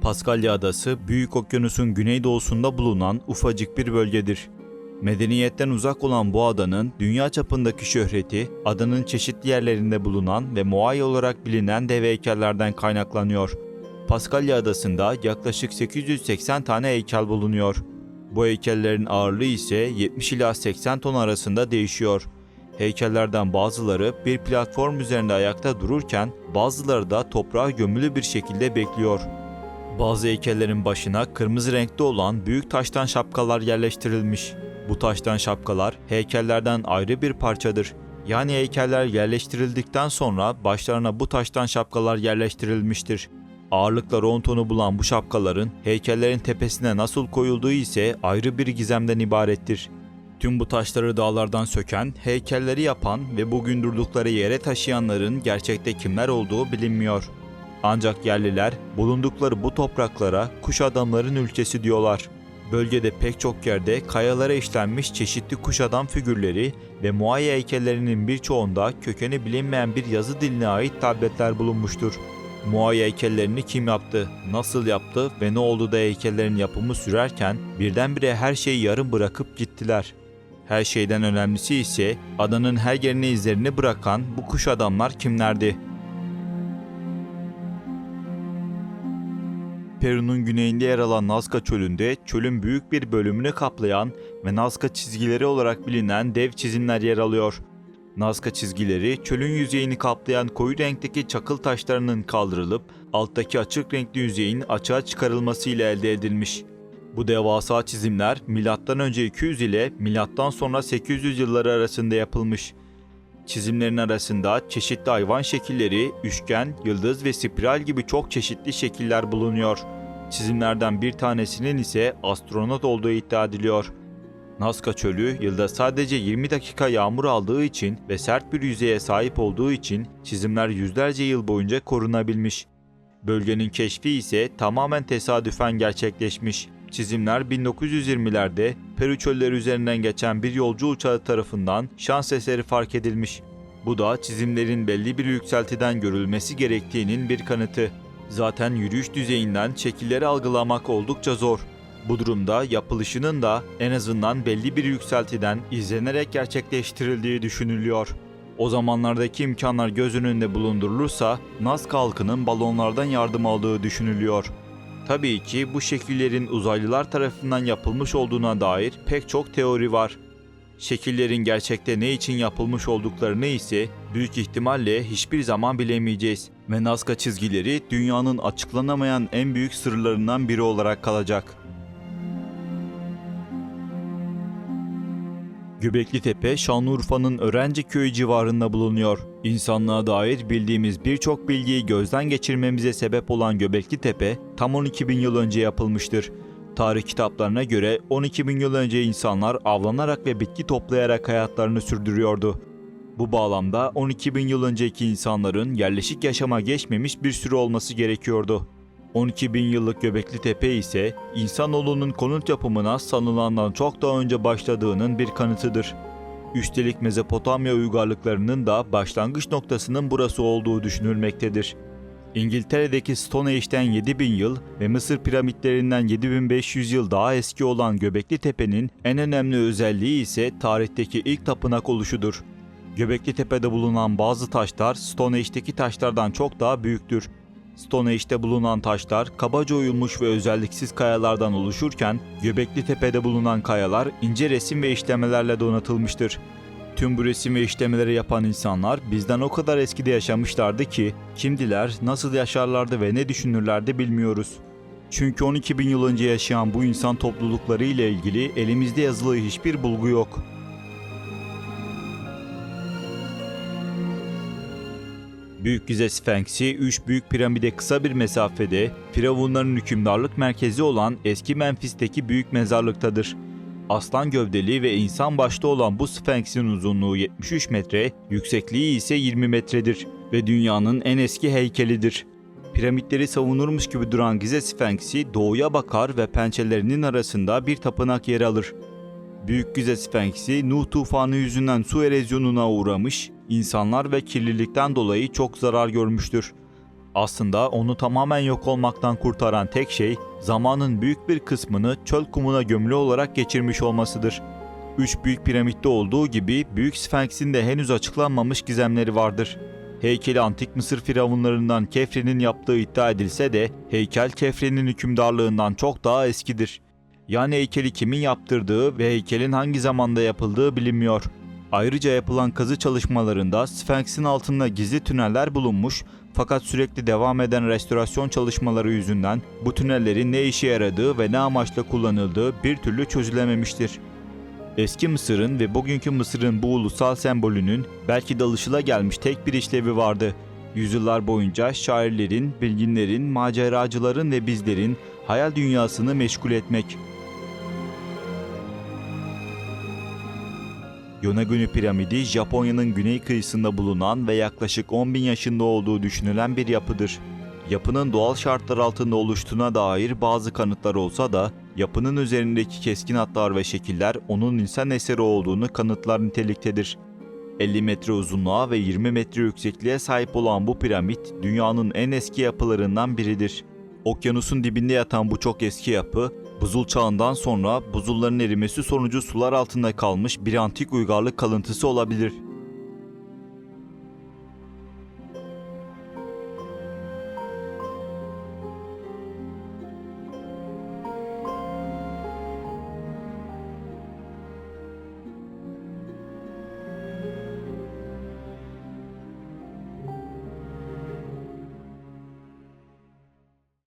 Paskalya Adası, Büyük Okyanus'un güneydoğusunda bulunan ufacık bir bölgedir. Medeniyetten uzak olan bu adanın dünya çapındaki şöhreti, adanın çeşitli yerlerinde bulunan ve Moai olarak bilinen dev heykellerden kaynaklanıyor. Paskalya Adası'nda yaklaşık 880 tane heykel bulunuyor. Bu heykellerin ağırlığı ise 70 ila 80 ton arasında değişiyor. Heykellerden bazıları bir platform üzerinde ayakta dururken bazıları da toprağa gömülü bir şekilde bekliyor. Bazı heykellerin başına kırmızı renkte olan büyük taştan şapkalar yerleştirilmiş. Bu taştan şapkalar heykellerden ayrı bir parçadır. Yani heykeller yerleştirildikten sonra başlarına bu taştan şapkalar yerleştirilmiştir. Ağırlıkları 10 tonu bulan bu şapkaların heykellerin tepesine nasıl koyulduğu ise ayrı bir gizemden ibarettir. Tüm bu taşları dağlardan söken, heykelleri yapan ve bugün durdukları yere taşıyanların gerçekte kimler olduğu bilinmiyor. Ancak yerliler bulundukları bu topraklara kuş adamların ülkesi diyorlar. Bölgede pek çok yerde kayalara işlenmiş çeşitli kuş adam figürleri ve Moai heykellerinin birçoğunda kökeni bilinmeyen bir yazı diline ait tabletler bulunmuştur. Moai heykellerini kim yaptı, nasıl yaptı ve ne oldu da heykellerin yapımı sürerken birdenbire her şeyi yarım bırakıp gittiler. Her şeyden önemlisi ise adanın her yerine izlerini bırakan bu kuş adamlar kimlerdi? Peru'nun güneyinde yer alan Nazca Çölü'nde çölün büyük bir bölümünü kaplayan ve Nazca çizgileri olarak bilinen dev çizimler yer alıyor. Nazca çizgileri çölün yüzeyini kaplayan koyu renkteki çakıl taşlarının kaldırılıp alttaki açık renkli yüzeyin açığa çıkarılmasıyla elde edilmiş. Bu devasa çizimler M.Ö. 200 ile M.Sonra 800 yılları arasında yapılmış. Çizimlerin arasında çeşitli hayvan şekilleri, üçgen, yıldız ve spiral gibi çok çeşitli şekiller bulunuyor. Çizimlerden bir tanesinin ise astronot olduğu iddia ediliyor. Nazca Çölü yılda sadece 20 dakika yağmur aldığı için ve sert bir yüzeye sahip olduğu için çizimler yüzlerce yıl boyunca korunabilmiş. Bölgenin keşfi ise tamamen tesadüfen gerçekleşmiş. Çizimler 1920'lerde Peru çölleri üzerinden geçen bir yolcu uçağı tarafından şans eseri fark edilmiş. Bu da çizimlerin belli bir yükseltiden görülmesi gerektiğinin bir kanıtı. Zaten yürüyüş düzeyinden şekilleri algılamak oldukça zor. Bu durumda yapılışının da en azından belli bir yükseltiden izlenerek gerçekleştirildiği düşünülüyor. O zamanlardaki imkanlar göz önünde bulundurulursa Nazca halkının balonlardan yardım aldığı düşünülüyor. Tabii ki bu şekillerin uzaylılar tarafından yapılmış olduğuna dair pek çok teori var. Şekillerin gerçekte ne için yapılmış olduklarını ise büyük ihtimalle hiçbir zaman bilemeyeceğiz ve Nazca çizgileri dünyanın açıklanamayan en büyük sırlarından biri olarak kalacak. Göbekli Tepe, Şanlıurfa'nın Öğrenci Köyü civarında bulunuyor. İnsanlığa dair bildiğimiz birçok bilgiyi gözden geçirmemize sebep olan Göbekli Tepe, tam 12 bin yıl önce yapılmıştır. Tarih kitaplarına göre 12 bin yıl önce insanlar avlanarak ve bitki toplayarak hayatlarını sürdürüyordu. Bu bağlamda 12 bin yıl önceki insanların yerleşik yaşama geçmemiş bir sürü olması gerekiyordu. 12 bin yıllık Göbekli Tepe ise insanoğlunun konut yapımına sanılandan çok daha önce başladığının bir kanıtıdır. Üstelik Mezopotamya uygarlıklarının da başlangıç noktasının burası olduğu düşünülmektedir. İngiltere'deki Stonehenge'den 7000 yıl ve Mısır piramitlerinden 7500 yıl daha eski olan Göbekli Tepe'nin en önemli özelliği ise tarihteki ilk tapınak oluşudur. Göbekli Tepe'de bulunan bazı taşlar Stonehenge'deki taşlardan çok daha büyüktür. Stonehenge'de bulunan taşlar kabaca oyulmuş ve özelliksiz kayalardan oluşurken Göbekli Tepe'de bulunan kayalar ince resim ve işlemelerle donatılmıştır. Tüm bu resim ve işlemeleri yapan insanlar bizden o kadar eskide yaşamışlardı ki kimdiler, nasıl yaşarlardı ve ne düşünürlerdi bilmiyoruz. Çünkü 12 bin yıl önce yaşayan bu insan toplulukları ile ilgili elimizde yazılı hiçbir bulgu yok. Büyük Gize Sfenksi, 3 büyük piramide kısa bir mesafede, Firavunların hükümdarlık merkezi olan eski Memphis'teki büyük mezarlıktadır. Aslan gövdeli ve insan başta olan bu Sfenks'in uzunluğu 73 metre, yüksekliği ise 20 metredir ve dünyanın en eski heykelidir. Piramitleri savunurmuş gibi duran Gize Sfenksi doğuya bakar ve pençelerinin arasında bir tapınak yer alır. Büyük Gize Sfenksi Nuh tufanı yüzünden su erozyonuna uğramış, insanlar ve kirlilikten dolayı çok zarar görmüştür. Aslında onu tamamen yok olmaktan kurtaran tek şey zamanın büyük bir kısmını çöl kumuna gömülü olarak geçirmiş olmasıdır. Üç büyük piramitte olduğu gibi Büyük Sfenks'in de henüz açıklanmamış gizemleri vardır. Heykeli antik Mısır firavunlarından Kefre'nin yaptığı iddia edilse de heykel Kefre'nin hükümdarlığından çok daha eskidir. Yani heykeli kimin yaptırdığı ve heykelin hangi zamanda yapıldığı bilinmiyor. Ayrıca yapılan kazı çalışmalarında Sphinx'in altında gizli tüneller bulunmuş fakat sürekli devam eden restorasyon çalışmaları yüzünden bu tünellerin ne işe yaradığı ve ne amaçla kullanıldığı bir türlü çözülememiştir. Eski Mısır'ın ve bugünkü Mısır'ın bu ulusal sembolünün belki de alışılagelmiş tek bir işlevi vardı. Yüzyıllar boyunca şairlerin, bilginlerin, maceracıların ve bizlerin hayal dünyasını meşgul etmek. Yonaguni piramidi Japonya'nın güney kıyısında bulunan ve yaklaşık 10 bin yaşında olduğu düşünülen bir yapıdır. Yapının doğal şartlar altında oluştuğuna dair bazı kanıtlar olsa da yapının üzerindeki keskin hatlar ve şekiller onun insan eseri olduğunu kanıtlar niteliktedir. 50 metre uzunluğa ve 20 metre yüksekliğe sahip olan bu piramit dünyanın en eski yapılarından biridir. Okyanusun dibinde yatan bu çok eski yapı, buzul çağından sonra buzulların erimesi sonucu sular altında kalmış bir antik uygarlık kalıntısı olabilir.